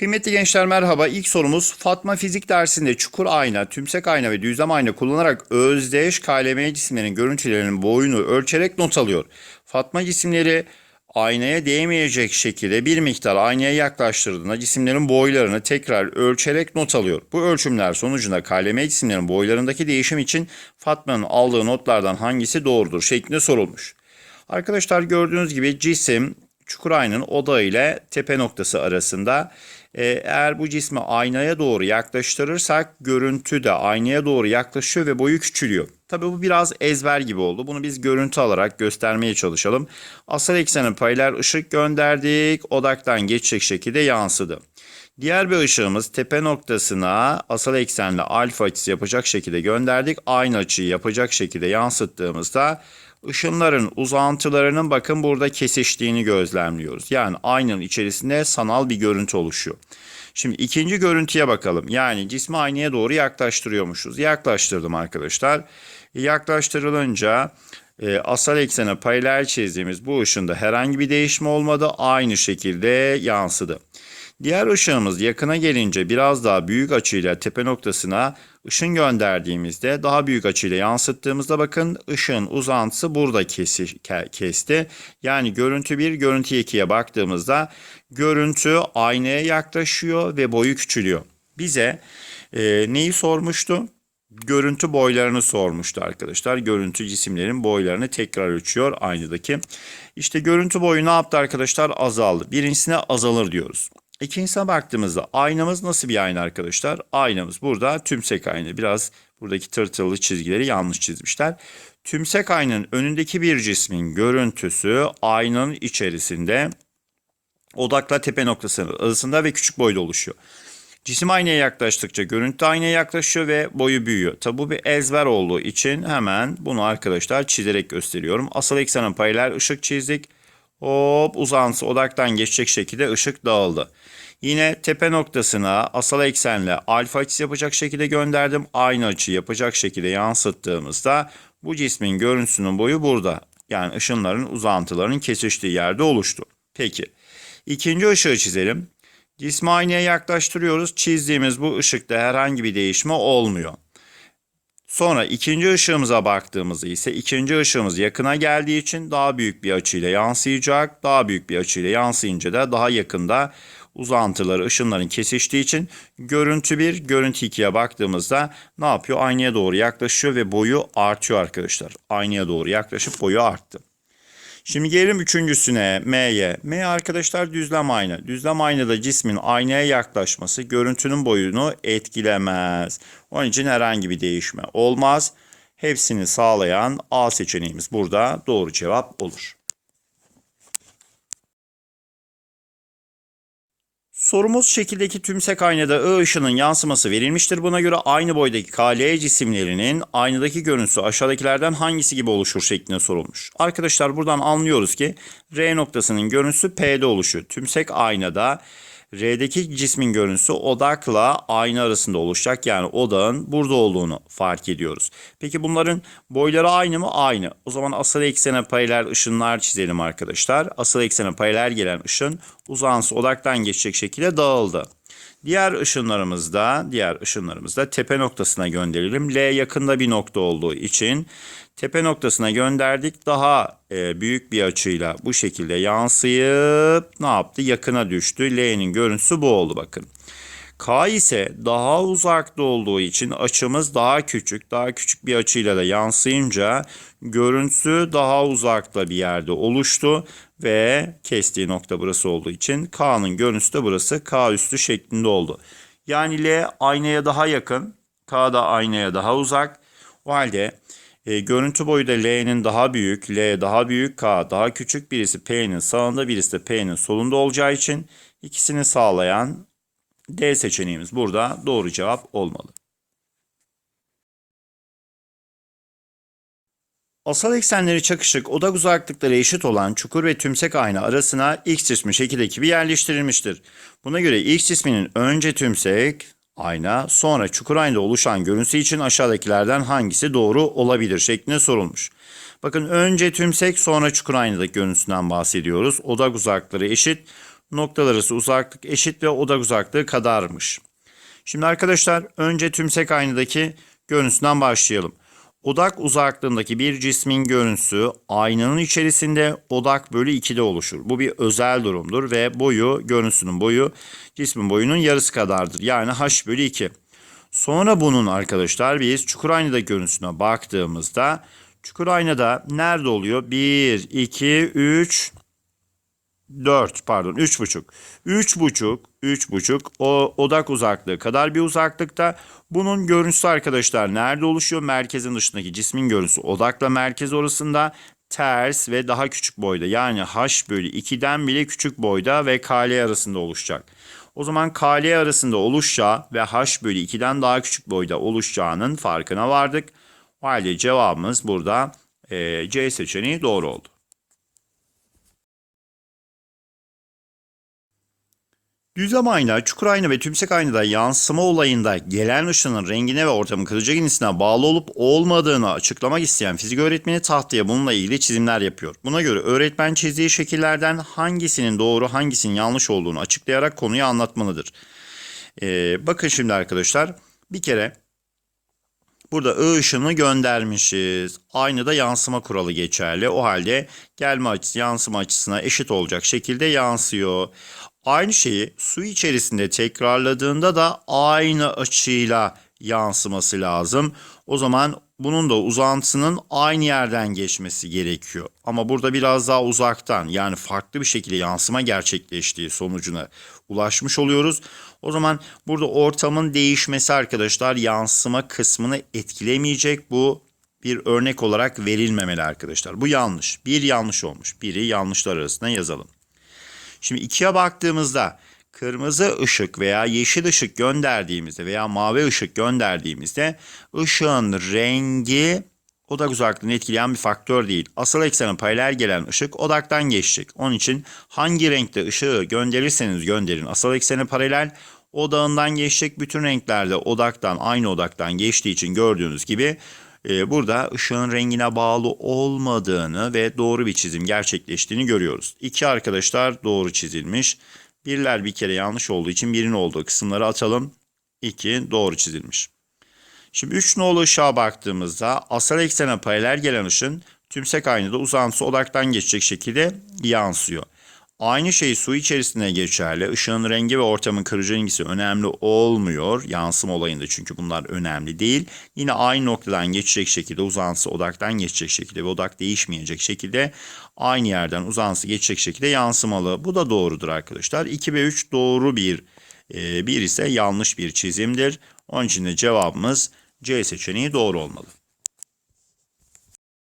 Kıymetli gençler merhaba. İlk sorumuz Fatma fizik dersinde çukur ayna, tümsek ayna ve düzlem ayna kullanarak özdeş KLM cisimlerin görüntülerinin boyunu ölçerek not alıyor. Fatma cisimleri aynaya değmeyecek şekilde bir miktar aynaya yaklaştırdığında cisimlerin boylarını tekrar ölçerek not alıyor. Bu ölçümler sonucunda KLM cisimlerin boylarındaki değişim için Fatma'nın aldığı notlardan hangisi doğrudur şeklinde sorulmuş. Arkadaşlar gördüğünüz gibi cisim çukur aynanın oda ile tepe noktası arasında. Ee, eğer bu cismi aynaya doğru yaklaştırırsak görüntü de aynaya doğru yaklaşıyor ve boyu küçülüyor. Tabi bu biraz ezber gibi oldu. Bunu biz görüntü alarak göstermeye çalışalım. Asal eksene paralel ışık gönderdik. Odaktan geçecek şekilde yansıdı. Diğer bir ışığımız tepe noktasına asal eksenle alfa açısı yapacak şekilde gönderdik. Aynı açıyı yapacak şekilde yansıttığımızda ışınların uzantılarının bakın burada kesiştiğini gözlemliyoruz. Yani aynanın içerisinde sanal bir görüntü oluşuyor. Şimdi ikinci görüntüye bakalım. Yani cismi aynaya doğru yaklaştırıyormuşuz. Yaklaştırdım arkadaşlar. Yaklaştırılınca e, asal eksene paralel çizdiğimiz bu ışında herhangi bir değişme olmadı. Aynı şekilde yansıdı. Diğer ışığımız yakına gelince biraz daha büyük açıyla tepe noktasına ışın gönderdiğimizde daha büyük açıyla yansıttığımızda bakın ışığın uzantısı burada kesi, kesti. Yani görüntü 1, görüntü 2'ye baktığımızda görüntü aynaya yaklaşıyor ve boyu küçülüyor. Bize e, neyi sormuştu? Görüntü boylarını sormuştu arkadaşlar. Görüntü cisimlerin boylarını tekrar ölçüyor aynadaki. İşte görüntü boyu ne yaptı arkadaşlar? Azaldı. Birincisine azalır diyoruz. İkincisine baktığımızda aynamız nasıl bir ayna arkadaşlar? Aynamız burada tümsek ayna. Biraz buradaki tırtıllı çizgileri yanlış çizmişler. Tümsek aynanın önündeki bir cismin görüntüsü aynanın içerisinde odakla tepe noktasının arasında ve küçük boyda oluşuyor. Cisim aynaya yaklaştıkça görüntü aynaya yaklaşıyor ve boyu büyüyor. Tabi bu bir ezber olduğu için hemen bunu arkadaşlar çizerek gösteriyorum. Asal eksenin paralel ışık çizdik. Hop uzantısı odaktan geçecek şekilde ışık dağıldı. Yine tepe noktasına asal eksenle alfa açısı yapacak şekilde gönderdim. Aynı açı yapacak şekilde yansıttığımızda bu cismin görüntüsünün boyu burada. Yani ışınların uzantılarının kesiştiği yerde oluştu. Peki ikinci ışığı çizelim. Cismi aynaya yaklaştırıyoruz. Çizdiğimiz bu ışıkta herhangi bir değişme olmuyor. Sonra ikinci ışığımıza baktığımızda ise ikinci ışığımız yakına geldiği için daha büyük bir açıyla yansıyacak. Daha büyük bir açıyla yansıyınca da daha yakında uzantıları ışınların kesiştiği için görüntü 1, görüntü 2'ye baktığımızda ne yapıyor? Aynaya doğru yaklaşıyor ve boyu artıyor arkadaşlar. Aynaya doğru yaklaşıp boyu arttı. Şimdi gelelim üçüncüsüne M'ye. M arkadaşlar düzlem ayna. Düzlem aynada cismin aynaya yaklaşması görüntünün boyunu etkilemez. Onun için herhangi bir değişme olmaz. Hepsini sağlayan A seçeneğimiz burada doğru cevap olur. Sorumuz şekildeki tümsek aynada I ışının yansıması verilmiştir. Buna göre aynı boydaki KL cisimlerinin aynadaki görüntüsü aşağıdakilerden hangisi gibi oluşur şeklinde sorulmuş. Arkadaşlar buradan anlıyoruz ki R noktasının görüntüsü P'de oluşuyor. Tümsek aynada R'deki cismin görüntüsü odakla ayna arasında oluşacak. Yani odağın burada olduğunu fark ediyoruz. Peki bunların boyları aynı mı? Aynı. O zaman asal eksene paralel ışınlar çizelim arkadaşlar. Asal eksene paralel gelen ışın uzantısı odaktan geçecek şekilde dağıldı. Diğer ışınlarımızda, diğer ışınlarımızda tepe noktasına gönderelim. L yakında bir nokta olduğu için tepe noktasına gönderdik. Daha e, büyük bir açıyla bu şekilde yansıyıp ne yaptı? Yakına düştü. L'nin görüntüsü bu oldu bakın. K ise daha uzakta olduğu için açımız daha küçük. Daha küçük bir açıyla da yansıyınca görüntüsü daha uzakta bir yerde oluştu. Ve kestiği nokta burası olduğu için K'nın görüntüsü de burası K üstü şeklinde oldu. Yani L aynaya daha yakın. K da aynaya daha uzak. O halde e, görüntü boyu da L'nin daha büyük, L daha büyük, K daha küçük. Birisi P'nin sağında, birisi de P'nin solunda olacağı için ikisini sağlayan D seçeneğimiz burada doğru cevap olmalı. Asal eksenleri çakışık odak uzaklıkları eşit olan çukur ve tümsek ayna arasına X cismi şekil ekibi yerleştirilmiştir. Buna göre X cisminin önce tümsek ayna sonra çukur aynada oluşan görüntüsü için aşağıdakilerden hangisi doğru olabilir şeklinde sorulmuş. Bakın önce tümsek sonra çukur aynadaki görüntüsünden bahsediyoruz. Odak uzaklıkları eşit. noktalar arası uzaklık eşit ve odak uzaklığı kadarmış. Şimdi arkadaşlar önce tümsek aynadaki görüntüsünden başlayalım. Odak uzaklığındaki bir cismin görüntüsü aynanın içerisinde odak bölü 2'de oluşur. Bu bir özel durumdur ve boyu, görüntüsünün boyu cismin boyunun yarısı kadardır. Yani h bölü 2. Sonra bunun arkadaşlar biz çukur aynada görüntüsüne baktığımızda çukur aynada nerede oluyor? 1, 2, 3, 4 pardon 3,5. 3,5 3,5 o odak uzaklığı kadar bir uzaklıkta. Bunun görüntüsü arkadaşlar nerede oluşuyor? Merkezin dışındaki cismin görüntüsü odakla merkez orasında ters ve daha küçük boyda. Yani h bölü 2'den bile küçük boyda ve kl arasında oluşacak. O zaman kl arasında oluşacağı ve h bölü 2'den daha küçük boyda oluşacağının farkına vardık. O halde cevabımız burada e, C seçeneği doğru oldu. Düzlem ayna, çukur ayna ve tümsek aynada yansıma olayında gelen ışının rengine ve ortamın kırıcı cinsine bağlı olup olmadığını açıklamak isteyen fizik öğretmeni tahtaya bununla ilgili çizimler yapıyor. Buna göre öğretmen çizdiği şekillerden hangisinin doğru hangisinin yanlış olduğunu açıklayarak konuyu anlatmalıdır. Ee, bakın şimdi arkadaşlar bir kere Burada I ışını göndermişiz. Aynı da yansıma kuralı geçerli. O halde gelme açısı yansıma açısına eşit olacak şekilde yansıyor. Aynı şeyi su içerisinde tekrarladığında da aynı açıyla yansıması lazım. O zaman bunun da uzantısının aynı yerden geçmesi gerekiyor. Ama burada biraz daha uzaktan yani farklı bir şekilde yansıma gerçekleştiği sonucuna ulaşmış oluyoruz. O zaman burada ortamın değişmesi arkadaşlar yansıma kısmını etkilemeyecek. Bu bir örnek olarak verilmemeli arkadaşlar. Bu yanlış. Bir yanlış olmuş. Biri yanlışlar arasında yazalım. Şimdi ikiye baktığımızda kırmızı ışık veya yeşil ışık gönderdiğimizde veya mavi ışık gönderdiğimizde ışığın rengi odak uzaklığını etkileyen bir faktör değil. Asıl eksene paralel gelen ışık odaktan geçecek. Onun için hangi renkte ışığı gönderirseniz gönderin asıl eksene paralel odağından geçecek. Bütün renklerde odaktan aynı odaktan geçtiği için gördüğünüz gibi burada ışığın rengine bağlı olmadığını ve doğru bir çizim gerçekleştiğini görüyoruz. İki arkadaşlar doğru çizilmiş. Birler bir kere yanlış olduğu için birin olduğu kısımları atalım. 2 doğru çizilmiş. Şimdi 3 nolu ışığa baktığımızda asal eksene paralel gelen ışın tümsek aynada uzantısı odaktan geçecek şekilde yansıyor. Aynı şey su içerisinde geçerli. Işığın rengi ve ortamın kırıcı ilgisi önemli olmuyor. Yansım olayında çünkü bunlar önemli değil. Yine aynı noktadan geçecek şekilde uzantısı odaktan geçecek şekilde ve odak değişmeyecek şekilde aynı yerden uzantısı geçecek şekilde yansımalı. Bu da doğrudur arkadaşlar. 2 ve 3 doğru bir, e, bir ise yanlış bir çizimdir. Onun için de cevabımız C seçeneği doğru olmalı.